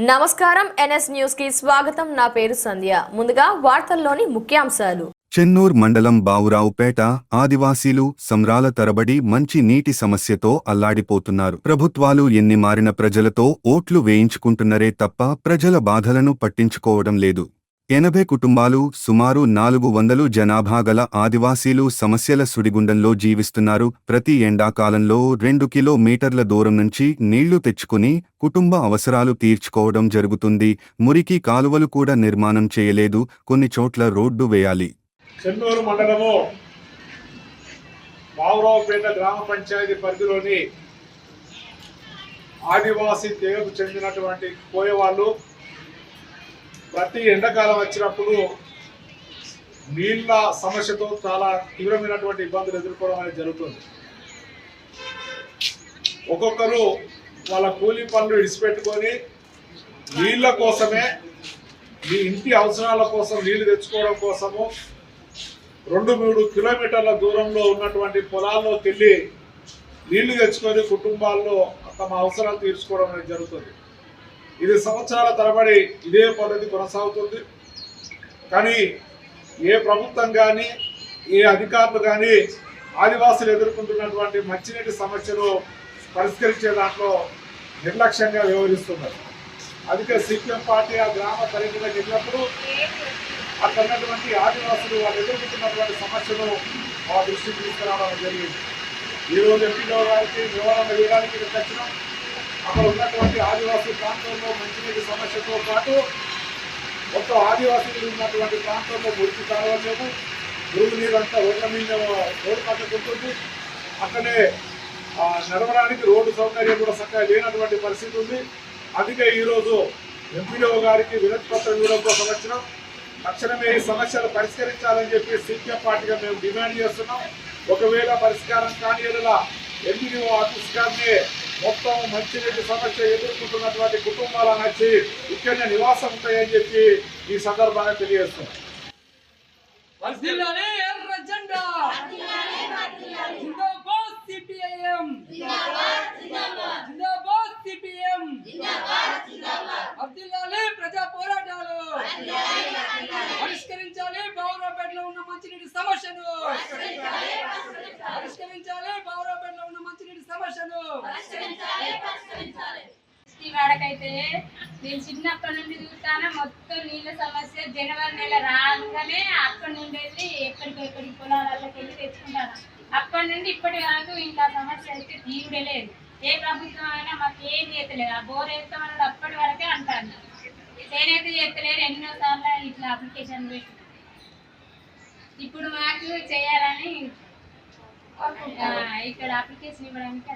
నమస్కారం ఎన్ఎస్ న్యూస్కి స్వాగతం. నా పేరు సంధ్య. ముందుగా వార్తల్లోని ముఖ్యాంశాలు. చెన్నూర్ మండలం బావురావుపేట ఆదివాసీలు సంరాల తరబడి మంచి నీటి సమస్యతో అల్లాడిపోతున్నారు. ప్రభుత్వాలు ఎన్ని మారిన ప్రజలతో ఓట్లు వేయించుకుంటున్నరే తప్ప ప్రజల బాధలను పట్టించుకోవడం లేదు. ఎనభై కుటుంబాలు సుమారు నాలుగు వందలు జనాభా గల ఆదివాసీలు సమస్యల సుడిగుండంలో జీవిస్తున్నారు. ప్రతి ఎండాకాలంలో రెండు కిలోమీటర్ల దూరం నుంచి నీళ్ళు తెచ్చుకుని కుటుంబ అవసరాలు తీర్చుకోవడం జరుగుతుంది. మురికి కాలువలు కూడా నిర్మాణం చేయలేదు. కొన్ని చోట్ల రోడ్డు వేయాలి. చెన్నూరు మండలము గ్రామ పంచాయతీ పరిధిలోని ఆదివాసీ తెగకు చెందినటువంటి పోయేవాళ్ళు ప్రతి ఎండాకాలం వచ్చినప్పుడు నీళ్ళ సమస్యతో చాలా తీవ్రమైనటువంటి ఇబ్బందులు ఎదుర్కోవడం అనేది జరుగుతుంది. ఒక్కొక్కరు వాళ్ళ కూలీ పనులు ఇడిచిపెట్టుకొని నీళ్ళ కోసమే మీ ఇంటి అవసరాల కోసం నీళ్ళు తెచ్చుకోవడం కోసము రెండు మూడు కిలోమీటర్ల దూరంలో ఉన్నటువంటి పొలాల్లోకి వెళ్ళి నీళ్ళు తెచ్చుకొని కుటుంబాల్లో తమ అవసరాలు తీర్చుకోవడం అనేది జరుగుతుంది. ఇది సంవత్సరాల తరబడి ఇదే పద్ధతి కొనసాగుతుంది. కానీ ఏ ప్రభుత్వం కానీ ఏ అధికారులు కానీ ఆదివాసులు ఎదుర్కొంటున్నటువంటి మంచినీటి సమస్యను పరిష్కరించే దాంట్లో నిర్లక్ష్యంగా వ్యవహరిస్తున్నారు. అందుకే సిపిఎం పార్టీ ఆ గ్రామ పర్యటనకు వెళ్ళినప్పుడు అక్కడ ఉన్నటువంటి ఆదివాసులు వాళ్ళు ఎదుర్కొంటున్నటువంటి సమస్యను మా దృష్టికి తీసుకురావడం జరిగింది. ఈ రోజు ఎంపీలో గారికి వివరణ వేయడానికి వచ్చినాం అక్కడ ఉన్నటువంటి ఆదివాసీ ప్రాంతంలో మంచినీటి సమస్యతో పాటు మొత్తం ఆదివాసీలు ఉన్నటువంటి ప్రాంతంలో మురికి కావలేము మురుగు నీరు అంతా రోడ్ల మీద రోడ్డు పట్టుకుంటుంది అక్కడే నడవడానికి రోడ్డు సౌకర్యం కూడా చక్కగా లేనటువంటి పరిస్థితి ఉంది. అందుకే ఈరోజు ఎంపీడీఓ గారికి వినతి పత్రం ఇవ్వడం కోసం వచ్చినాం. తక్షణమే ఈ సమస్యలు పరిష్కరించాలని చెప్పి సీపీఎం పార్టీగా మేము డిమాండ్ చేస్తున్నాం. ఒకవేళ పరిష్కారం కాని ఎడల ఎంపీడీఓ ఆఫీస్ గారిని మొత్తం మంచినీటి సమస్య ఎదుర్కొంటున్నటువంటి కుటుంబాలను నచ్చి ముఖ్యంగా నివాసం ఉంటాయని చెప్పి ఈ సందర్భంగా తెలియజేస్తున్నాం. ప్రజా పోరాటాలు. పరిష్కరించాలి బౌరాపేటలో ఉన్న మంచినీటి సమస్యను. పరిష్కరించాలి బౌరాపేటలో ఉన్న మంచినీటి సమస్యను ఇంటి వాడకైతే నేను చిన్నప్పటి నుండి చూస్తాను మొత్తం నీళ్ళ సమస్య జనవరి నెల రాగానే అక్కడి నుండి వెళ్ళి ఎక్కడికి ఎక్కడికి పొలాలకి వెళ్ళి తెచ్చుకుంటాను. అప్పటి నుండి ఇప్పటి వరకు ఇంకా సమస్య అయితే తీరుడలేదు ఏ ప్రభుత్వం అయినా మాకు ఏం చేతలేదు ఆ బోర్ వేస్తామన్నది అప్పటి వరకే అంటాను చేనేత చేస్తలేరు ఎన్నోసార్లు ఇట్లా అప్లికేషన్ పెట్టి ఇప్పుడు మాకు చేయాలని ఇక్కడ అప్లికేషన్ ఇవ్వడానికి